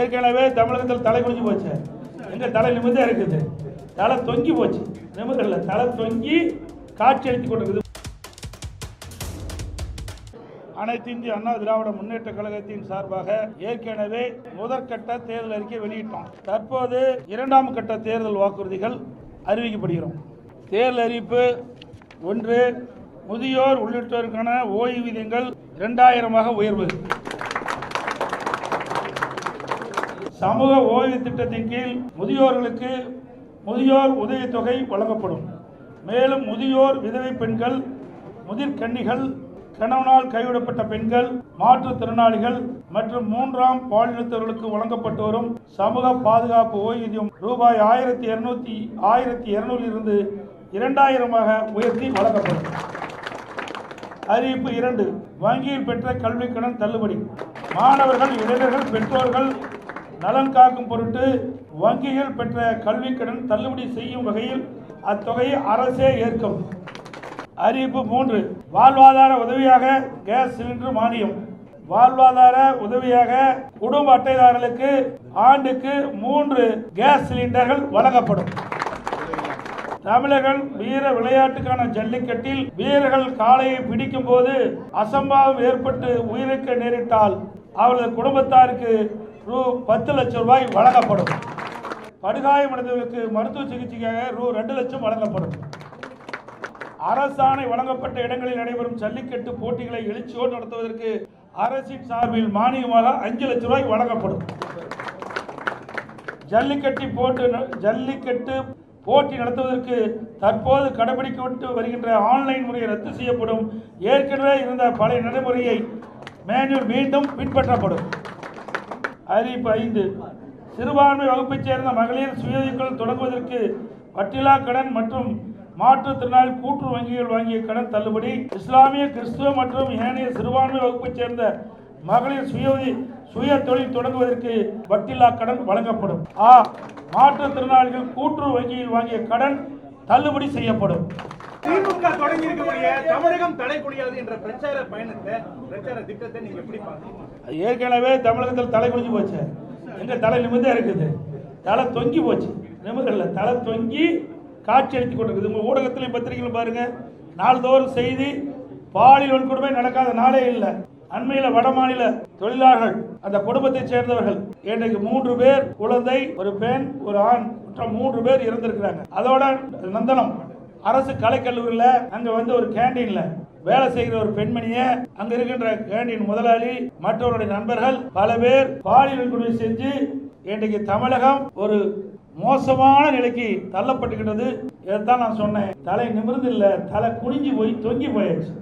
ஏற்கனவே தமிழகத்தில் தலை குடிஞ்சு போச்சு. எங்கள் தலை நிமிர்ந்தே இருக்குது. தலை தொங்கி போச்சு. நிமிர்ல தலை தொங்கி காட்சி அளித்து கொண்டிருக்குது. அனைத்து இந்திய அண்ணா திராவிட முன்னேற்ற கழகத்தின் சார்பாக ஏற்கனவே முதற்கட்ட தேர்தல் அறிக்கை வெளியிட்டோம். தற்போது இரண்டாம் கட்ட தேர்தல் வாக்குறுதிகள் அறிவிக்கப்படுகிறோம். தேர்தல் அறிவிப்பு ஒன்று முதியோர் உள்ளிட்டோருக்கான ஓய்வூதியங்கள் இரண்டாயிரமாக உயர்வு. சமூக ஓய்வு திட்டத்தின் கீழ் முதியோர்களுக்கு முதியோர் உதவித்தொகை வழங்கப்படும். மேலும் முதியோர் விதவை பெண்கள் முதிர்கன்னிகள் கணவனால் கைவிடப்பட்ட பெண்கள் மாற்றுத்திறனாளிகள் மற்றும் மூன்றாம் பாலினத்தவர்களுக்கு வழங்கப்பட்டு வரும் சமூக பாதுகாப்பு ஓய்வூதியம் ரூபாய் ஆயிரத்தி இருநூத்தி ஆயிரத்தி இருநூறிலிருந்து இரண்டாயிரமாக உயர்த்தி வழங்கப்படும். அறிவிப்பு இரண்டு வங்கியில் பெற்ற கல்வி கடன் தள்ளுபடி. மாணவர்கள் இளைஞர்கள் பெற்றோர்கள் நலன் காக்கும் பொருட்டு வங்கிகள் பெற்ற கல்வி கடன் தள்ளுபடி செய்யும் வகையில் அத்தொகையை அரசே ஏற்கும். அறிவிப்பு மூன்று. வாழ்வாதார உதவியாக கேஸ் சிலிண்டர் மானியம். வாழ்வாதார உதவியாக குடும்ப அட்டைதாரர்களுக்கு ஆண்டுக்கு மூன்று கேஸ் சிலிண்டர்கள் வழங்கப்படும். தமிழர்கள் வீர விளையாட்டுக்கான ஜல்லிக்கட்டில் வீரர்கள் காளையை பிடிக்கும் போது அசம்பாவம் ஏற்பட்டு உயிரிழக்க நேரிட்டால் அவரது குடும்பத்தாருக்கு ரூ பத்து லட்சம் ரூபாய் வழங்கப்படும். படுகாயமடைந்தவர்களுக்கு மருத்துவ சிகிச்சைக்காக ரூ ரெண்டு லட்சம் வழங்கப்படும். அரசாணை வழங்கப்பட்ட இடங்களில் நடைபெறும் ஜல்லிக்கட்டு போட்டிகளை எழுச்சியோடு நடத்துவதற்கு அரசின் சார்பில் மானியமாக அஞ்சு லட்சம் ரூபாய் வழங்கப்படும். ஜல்லிக்கட்டு போட்டு ஜல்லிக்கட்டு போட்டி நடத்துவதற்கு தற்போது கடைபிடிக்கப்பட்டு வருகின்ற ஆன்லைன் முறையை ரத்து செய்யப்படும். ஏற்கனவே இருந்த பழைய நடைமுறையை மேனுவல் மீண்டும் பின்பற்றப்படும். அறிவிப்பு ஐந்து. சிறுபான்மை வகுப்பைச் சேர்ந்த மகளிர் சுயதொழில் தொடங்குவதற்கு வட்டிலா கடன் மற்றும் மாற்றுத்திறனாளி கூட்டு வங்கிகள் வாங்கிய கடன் தள்ளுபடி இஸ்லாமிய கிறிஸ்துவ மற்றும் ஏனைய சிறுபான்மை வகுப்பைச் சேர்ந்த மகளிர் சுய சுய தொழில் தொடங்குவதற்கு வட்டில்லா கடன் வழங்கப்படும். ஆ மாற்றுத்திறனாளிகள் கூட்டுறவு வங்கியில் வாங்கிய கடன் தள்ளுபடி செய்யப்படும். திமுக தொடங்கி இருக்கக்கூடிய தமிழகம் தடை குடியாது என்ற பிரச்சார பயணத்தை பிரச்சார திட்டத்தை நீங்க எப்படி பாக்குறீங்க ஏற்கனவே தமிழகத்தில் தலை குனிஞ்சு போச்சு. எங்க தலை நிமிர்ந்தே இருக்குது. தலை தொங்கி போச்சு. நிமிர்ல தலை தொங்கி காட்சி அளித்துக் கொண்டிருக்குது. உங்க ஊடகத்திலையும் பத்திரிகைகளும் பாருங்க. நாள்தோறும் செய்தி பாலியல் வன்கொடுமை நடக்காத நாளே இல்லை. அண்மையில் வட மாநில தொழிலாளர்கள் அந்த குடும்பத்தைச் சேர்ந்தவர்கள். இன்றைக்கு மூன்று பேர் குழந்தை ஒரு பெண் ஒரு ஆண் மற்ற மூன்று பேர் இறந்திருக்கிறாங்க அதோட நந்தனம் அரசு கலைக்கல்லூரியில் அங்க வந்து ஒரு கேண்டீன்ல வேலை செய்கிற ஒரு பெண்மணியை அங்க இருக்கின்ற கேண்டீன் முதலாளி மற்றவருடைய நண்பர்கள் பல பேர் பாலியல் வன்கொடுமை செஞ்சு இன்றைக்கு தமிழகம் ஒரு மோசமான நிலைக்கு தள்ளப்பட்டுகின்றது இதைத்தான் நான் சொன்னேன். தலை நிமிர்ந்து இல்லை தலை குனிஞ்சு போய் தொங்கி போயாச்சு.